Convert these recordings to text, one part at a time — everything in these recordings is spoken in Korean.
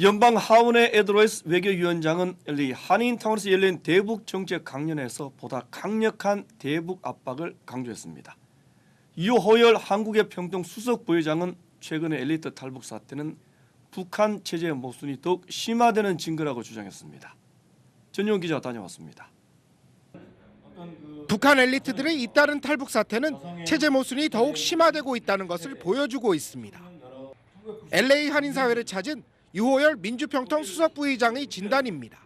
연방 하원의 에드로이스 외교위원장은 LA 한인타운에서 열린 대북 정책 강연에서 보다 강력한 대북 압박을 강조했습니다. 유호열 한국의 평통 수석 부회장은 최근의 엘리트 탈북 사태는 북한 체제의 모순이 더욱 심화되는 증거라고 주장했습니다. 전용 기자 다녀왔습니다. 북한 엘리트들의 잇따른 탈북 사태는 체제 모순이 더욱 심화되고 있다는 것을 보여주고 있습니다. LA 한인 사회를 찾은 유호열 민주평통 수석 부의장의 진단입니다.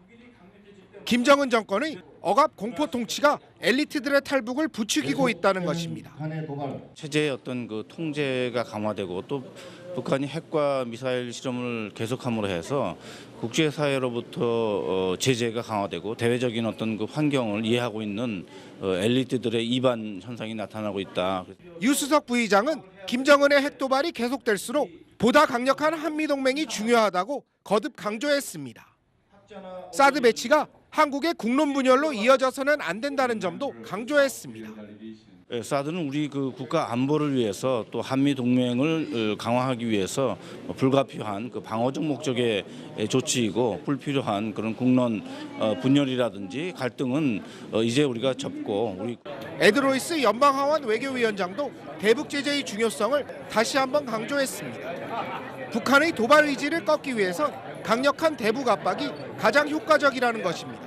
김정은 정권의 억압 공포 통치가 엘리트들의 탈북을 부추기고 있다는 것입니다. 체제의 어떤 그 통제가 강화되고 또 북한이 핵과 미사일 실험을 계속함으로 해서 국제사회로부터 어, 제재가 강화되고 대외적인 어떤 그 환경을 이해하고 있는 어, 엘리트들의 이반 현상이 나타나고 있다. 유 수석 부의장은 김정은의 핵 도발이 계속될수록 보다 강력한 한미 동맹이 중요하다고 거듭 강조했습니다. 사드 배치가 한국의 국론 분열로 이어져서는 안 된다는 점도 강조했습니다. 예, 사드는 우리 그 국가 안보를 위해서 또 한미 동맹을 어, 강화하기 위해서 불가피한 그 방어적 목적의 조치이고 불필요한 그런 국론 어, 분열이라든지 갈등은 어, 이제 우리가 접고 우리 에드로이스 연방하원 외교위원장도 대북 제재의 중요성을 다시 한번 강조했습니다. 북한의 도발 의지를 꺾기 위해선 강력한 대북 압박이 가장 효과적이라는 것입니다.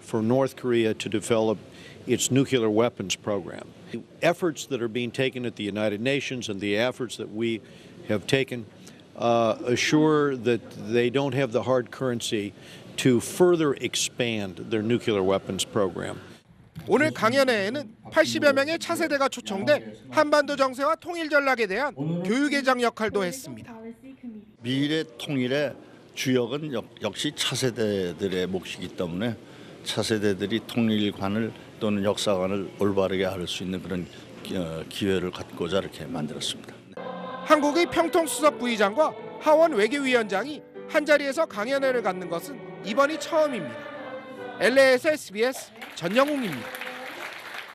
to make it more difficult for North Korea to develop its nuclear weapons program. The efforts that are being taken at the United Nations and the efforts that we have taken uh, assure that they don't have the hard currency to further expand their nuclear weapons program. 오늘 강연회에는 80여 명의 차세대가 초청돼 한반도 정세와 통일 전략에 대한 교육회장 역할도 했습니다. 미래 통일의 주역은 역, 역시 차세대들의 몫이기 때문에 차세대들이 통일관을 또는 역사관을 올바르게 할수 있는 그런 기- 어, 기회를 갖고자 이렇게 만들었습니다. 한국의 평통 수석 부의장과 하원 외교위원장이 한 자리에서 강연회를 갖는 것은 이번이 처음입니다. LA에서 SBS 전영웅입니다.